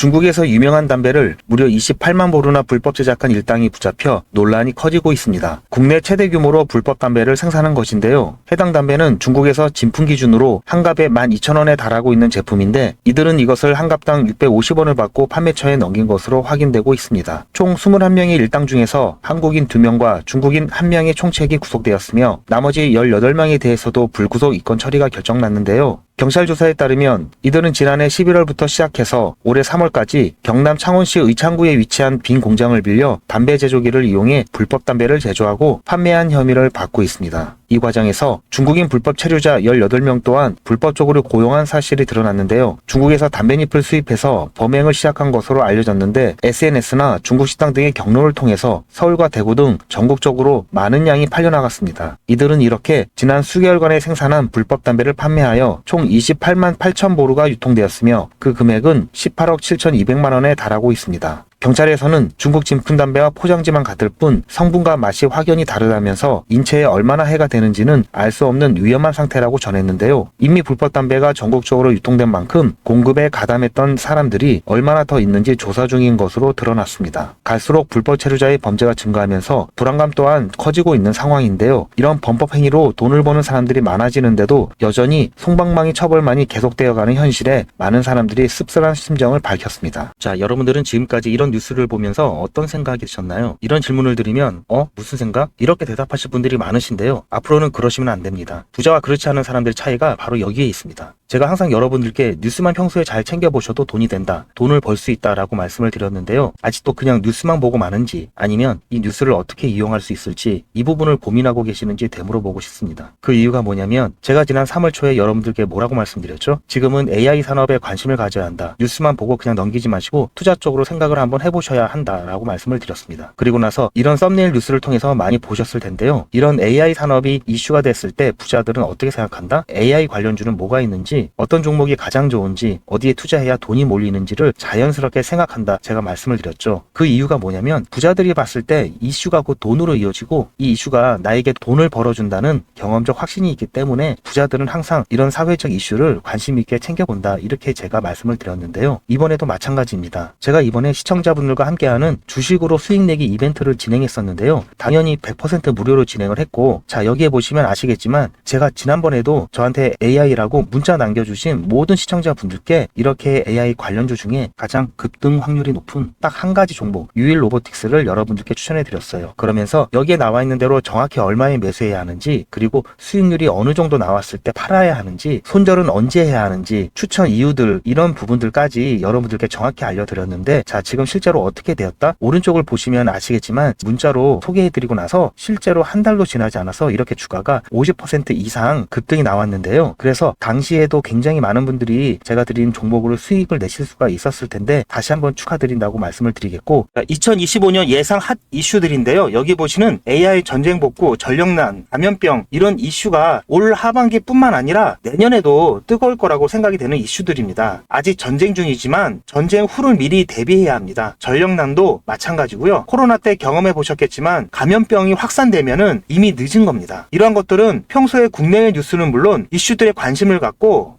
중국에서 유명한 담배를 무려 28만 보루나 불법 제작한 일당이 붙잡혀 논란이 커지고 있습니다. 국내 최대 규모로 불법 담배를 생산한 것인데요. 해당 담배는 중국에서 진품 기준으로 한 갑에 12,000원에 달하고 있는 제품인데 이들은 이것을 한 갑당 650원을 받고 판매처에 넘긴 것으로 확인되고 있습니다. 총 21명의 일당 중에서 한국인 2명과 중국인 1명의 총책이 구속되었으며 나머지 18명에 대해서도 불구속 입건 처리가 결정났는데요. 경찰 조사에 따르면 이들은 지난해 11월부터 시작해서 올해 3월까지 경남 창원시 의창구에 위치한 빈 공장을 빌려 담배 제조기를 이용해 불법 담배를 제조하고 판매한 혐의를 받고 있습니다. 이 과정에서 중국인 불법 체류자 18명 또한 불법적으로 고용한 사실이 드러났는데요. 중국에서 담배잎을 수입해서 범행을 시작한 것으로 알려졌는데 SNS나 중국 식당 등의 경로를 통해서 서울과 대구 등 전국적으로 많은 양이 팔려나갔습니다. 이들은 이렇게 지난 수개월간에 생산한 불법 담배를 판매하여 총 28만 8천 보루가 유통되었으며 그 금액은 18억 7,200만 원에 달하고 있습니다. 경찰에서는 중국 진품 담배와 포장지만 같을 뿐 성분과 맛이 확연히 다르다면서 인체에 얼마나 해가 되는지는 알 수 없는 위험한 상태라고 전했는데요. 이미 불법 담배가 전국적으로 유통된 만큼 공급에 가담했던 사람들이 얼마나 더 있는지 조사 중인 것으로 드러났습니다. 갈수록 불법 체류자의 범죄가 증가하면서 불안감 또한 커지고 있는 상황인데요. 이런 범법 행위로 돈을 버는 사람들이 많아지는데도 여전히 송방망이 처벌만이 계속되어가는 현실에 많은 사람들이 씁쓸한 심정을 밝혔습니다. 자, 여러분들은 지금까지 이런 뉴스를 보면서 어떤 생각이 드셨나요? 이런 질문을 드리면 어? 무슨 생각? 이렇게 대답하실 분들이 많으신데요. 앞으로는 그러시면 안 됩니다. 부자와 그렇지 않은 사람들의 차이가 바로 여기에 있습니다. 제가 항상 여러분들께 뉴스만 평소에 잘 챙겨보셔도 돈이 된다. 돈을 벌 수 있다라고 말씀을 드렸는데요. 아직도 그냥 뉴스만 보고 마는지 아니면 이 뉴스를 어떻게 이용할 수 있을지 이 부분을 고민하고 계시는지 되물어보고 싶습니다. 그 이유가 뭐냐면 제가 지난 3월 초에 여러분들께 뭐라고 말씀드렸죠? 지금은 AI 산업에 관심을 가져야 한다. 뉴스만 보고 그냥 넘기지 마시고 투자 쪽으로 생각을 한번 해보셔야 한다라고 말씀을 드렸습니다. 그리고 나서 이런 썸네일 뉴스를 통해서 많이 보셨을 텐데요. 이런 AI 산업이 이슈가 됐을 때 부자들은 어떻게 생각한다? AI 관련주는 뭐가 있는지 어떤 종목이 가장 좋은지 어디에 투자해야 돈이 몰리는지를 자연스럽게 생각한다. 제가 말씀을 드렸죠. 그 이유가 뭐냐면 부자들이 봤을 때 이슈가 곧 돈으로 이어지고 이 이슈가 나에게 돈을 벌어준다는 경험적 확신이 있기 때문에 부자들은 항상 이런 사회적 이슈를 관심 있게 챙겨본다. 이렇게 제가 말씀을 드렸는데요. 이번에도 마찬가지입니다. 제가 이번에 시청자 분들과 함께하는 주식으로 수익 내기 이벤트를 진행했었는데요. 당연히 100% 무료로 진행을 했고 자 여기에 보시면 아시겠지만 제가 지난번에도 저한테 AI라고 문자 남겨주신 모든 시청자분들께 이렇게 AI 관련주 중에 가장 급등 확률이 높은 딱 한 가지 종목 유일 로보틱스를 여러분들께 추천해 드렸어요. 그러면서 여기에 나와 있는 대로 정확히 얼마에 매수해야 하는지 그리고 수익률이 어느 정도 나왔을 때 팔아야 하는지 손절은 언제 해야 하는지 추천 이유들 이런 부분들까지 여러분들께 정확히 알려드렸는데 자 지금 실 제로 어떻게 되었다? 오른쪽을 보시면 아시겠지만 문자로 소개해드리고 나서 실제로 한 달도 지나지 않아서 이렇게 주가가 50% 이상 급등이 나왔는데요. 그래서 당시에도 굉장히 많은 분들이 제가 드린 종목으로 수익을 내실 수가 있었을 텐데 다시 한번 축하드린다고 말씀을 드리겠고 2025년 예상 핫 이슈들인데요. 여기 보시는 AI 전쟁 복구, 전력난, 감염병 이런 이슈가 올 하반기뿐만 아니라 내년에도 뜨거울 거라고 생각이 되는 이슈들입니다. 아직 전쟁 중이지만 전쟁 후를 미리 대비해야 합니다. 전력난도 마찬가지고요. 코로나 때 경험해 보셨겠지만 감염병이 확산되면은 이미 늦은 겁니다. 이러한 것들은 평소에 국내외 뉴스는 물론 이슈들에 관심을 갖고